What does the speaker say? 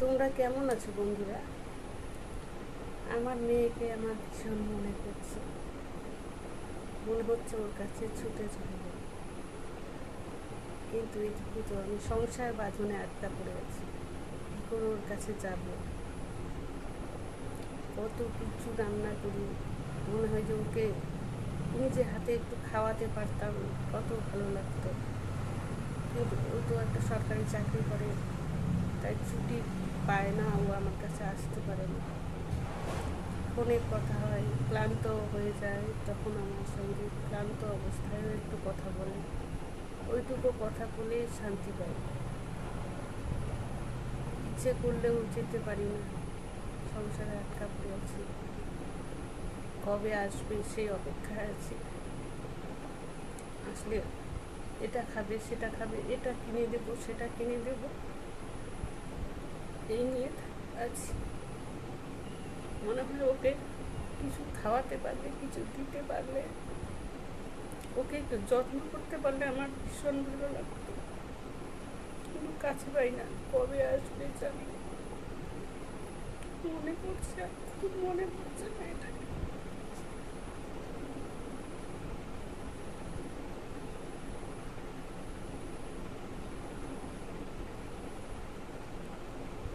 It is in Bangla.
তোমরা কেমন আছো বন্ধুরা? আমার মেয়েকে আমার ভীষণ মনে করছে মনে হচ্ছে ওর কাছে ছুটে চলব কিন্তু এইটুকু তো আমি সংসার বাঁধনে আটকা পড়ে আছি। কী করে ওর কাছে যাব? কত কিছু রান্না করি। মনে হয় যে ওকে নিজে হাতে একটু খাওয়াতে পারতাম, কত ভালো লাগতো। কিন্তু ও তো একটা সরকারি চাকরি করে। তাই ছুটি পায় না ও আমার কাছে আসতে পারে না। ফোনে কথা হয় ক্লান্ত হয়ে যায় তখন আমার সঙ্গে। ক্লান্ত অবস্থায়ও একটু কথা বলে। ওইটুকু কথা বলে শান্তি পাই। ইচ্ছে করলেও যেতে পারি না। সংসারে আটকা পড়ে আছি। কবে আসবে সেই অপেক্ষায় আছি। আসলে এটা খাবে, সেটা খাবে, এটা কিনে দেবো, সেটা কিনে দেবো। এই নিয়ে আছি মনে হলো ওকে কিছু খাওয়াতে পারলে, কিছু দিতে পারলে, ওকে একটু যত্ন করতে পারলে আমার ভীষণ ভালো লাগতো। কোনো কাছে পাই না, কবে আসবে জানি মনে পড়ছে, খুব মনে পড়ছে এটা